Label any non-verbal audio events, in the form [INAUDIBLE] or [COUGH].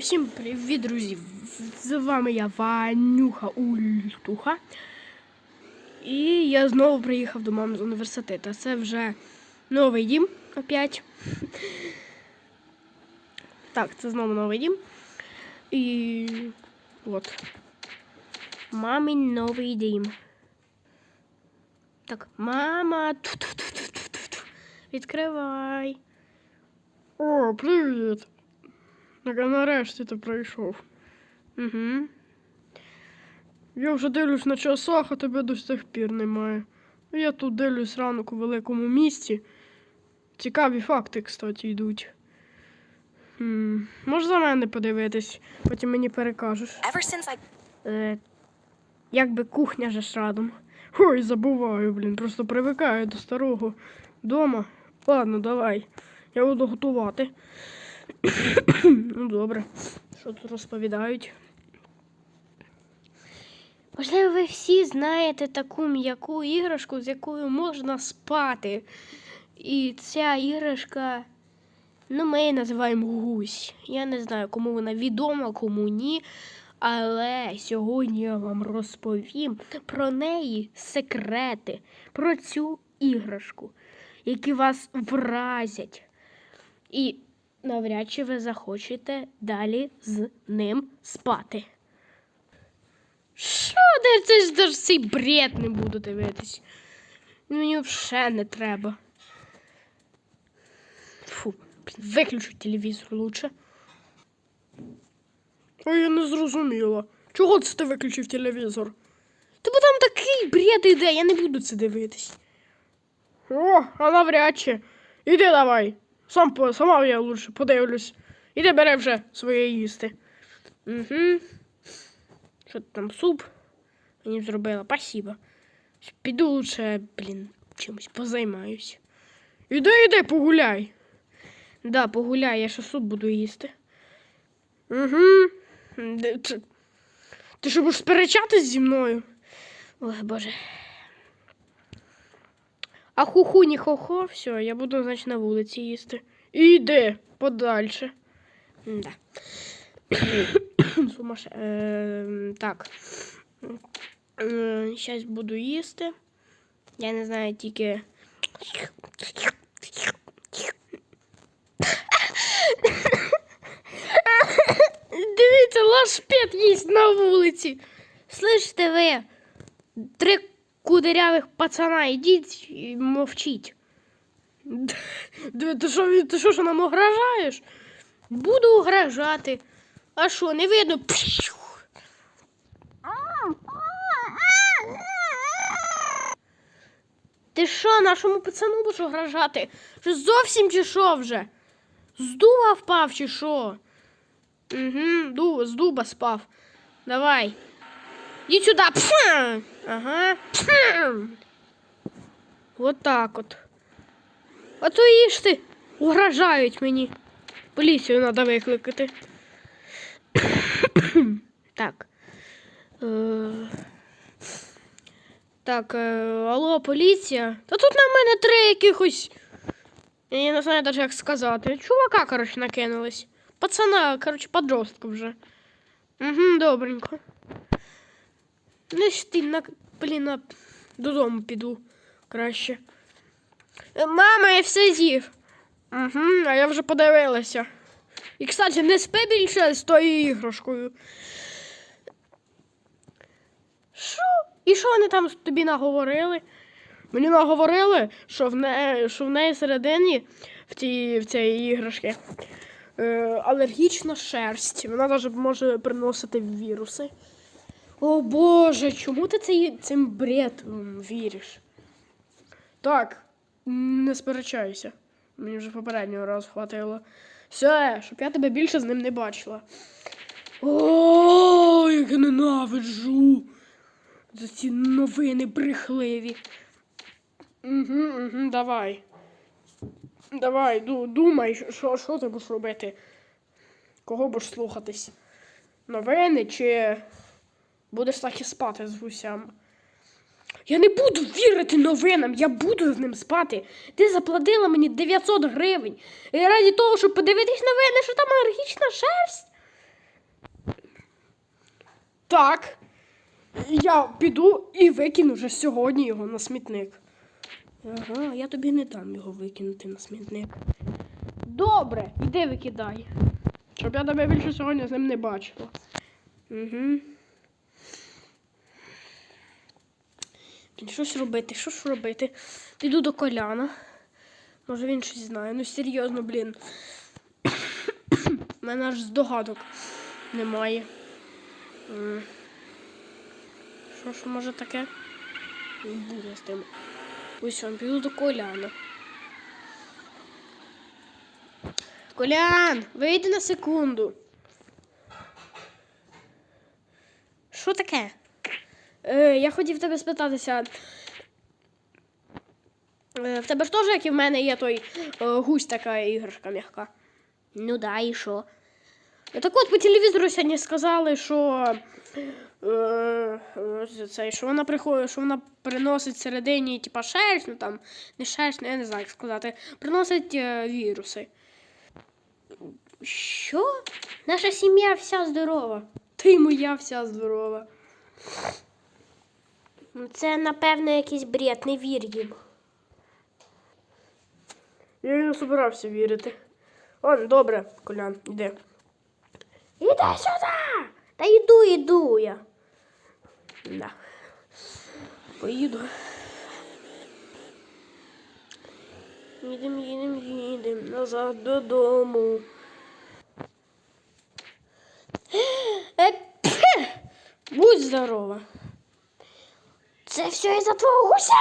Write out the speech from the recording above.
Всім привіт, друзі! З вами я Ванюха Ультуха. І я знову приїхав до мами з університету. Це вже новий дім опять. Так, це знову новий дім. І от. Мамин новий дім. Так, мама. Ту-ту-ту-ту-ту-ту. Відкривай. О, привіт. Так, а нарешті ти прийшов. Угу. Я вже дивлюсь на часах, а тебе до сих пір немає. Я тут дивлюсь ранок у великому місті. Цікаві факти, кстати, йдуть. Хм. Можеш за мене подивитись, потім мені перекажеш. Ever since I Е, якби кухня же ж радом. Ой, забуваю, блін, просто привикаю до старого дома. Ладно, давай. Я буду готувати. Ну, добре. Що тут розповідають? Можливо, ви всі знаєте таку м'яку іграшку, з якою можна спати. І ця іграшка, ну, ми її називаємо гусь. Я не знаю, кому вона відома, кому ні. Але сьогодні я вам розповім про неї секрети, про цю іграшку, які вас вразять. І навряд чи ви захочете далі з ним спати. Що де це ж даже цей бред не буду дивитись? Мені взагалі не треба. Фу, виключу телевізор лучше. Ой, я не зрозуміла. Чого це ти виключив телевізор? Та бо там такий бред іде, я не буду це дивитись. О, а навряд чи. Іди давай. Сам по, сама я лучше подивлюсь. Іди бери вже своє їсти. Угу. Що там суп? Мені зробила, спасибо. Піду лучше, блін, чимось позаймаюсь. Іди, іди, погуляй. Да, погуляй, я ще суп буду їсти. Угу. Ти що будеш сперечатись зі мною? Ой, Боже. А хуху ні хо-хо, все, я буду, значить, на вулиці їсти. Іди подальше. Да. [COUGHS] Сумасше. Е, так. Е, Щас буду їсти. Я не знаю тільки. Дивіться, лашпет їсть на вулиці. Слышите ви? Три кудрявих пацана, ідіть і мовчіть. Ти що, ти що, що нам огражаєш? Буду огражати. А що, не видно? Ти що, нашому пацану будеш огражати? Що зовсім чи що вже? З дуба впав чи що? Угу, ду, з дуба спав. Давай. Иди сюда. Пф! Ага. Пф! Вот так от. А то їж ти. Угрожають мені. Поліцію треба викликати. [COUGHS] так. Е... Так, е... алло, поліція. Та тут на мене три якихось. Я не знаю навіть як сказати. Чувака, коротше, накинулись. Пацана, коротше, подростка вже. Угу, добренько. Ну, на, блін, додому піду краще. Е, Мама, я все з'їв. Угу, а я вже подивилася. І, кстати, не спи більше з тою іграшкою. Що? І що вони там тобі наговорили? Мені наговорили, що в неї, що в неї всередині в цій, в цій іграшці е, алергічна шерсть. Вона навіть може приносити віруси. О Боже, чому ти цей, цим бредом віриш? Так, не сперечайся. Мені вже попереднього разу хватило. Все, щоб я тебе більше з ним не бачила. О, як я ненавиджу. За ці новини брехливі. Угу, угу, давай. Давай, думай, що, що ти будеш робити? Кого будеш слухатись? Новини чи будеш так і спати з гусями? Я не буду вірити новинам, я буду з ним спати. Ти заплатила мені 900 гривень. І раді того, щоб подивитись новини, що там алергічна шерсть. Так. Я піду і викину вже сьогодні його на смітник. Ага, я тобі не дам його викинути на смітник. Добре, іди викидай. Щоб я тебе більше сьогодні з ним не бачила. Угу. Блін, Щось робити, що ж робити? Піду до коляна. Може він щось знає. Ну серйозно, блін. У [COUGHS] мене аж здогадок немає. Що ж може таке? Буде з тим. Ось он, піду до коляна. Колян, вийди на секунду. Що таке? Е, я хотів тебе спитатися. Е, в тебе ж теж, як і в мене, є той е, гусь така іграшка м'яка. Ну да, і що? Е, Так от по телевізору сьогодні сказали, що, е, е, це, що вона приходить, що вона приносить всередині, типа шерсть, ну там, не шерсть, ну, я не знаю, як сказати, приносить е, віруси. Що? Наша сім'я вся здорова. Ти моя вся здорова. Ну, Це, напевно, якийсь бред, не вір їм. Я не собирався вірити. Ладно, добре, Колян, іди. Іди сюди! Та йду, йду я. Да. Поїду. Їдем, їдем, їдем назад додому. Е! Будь здорова. Це все із-за твого гуся.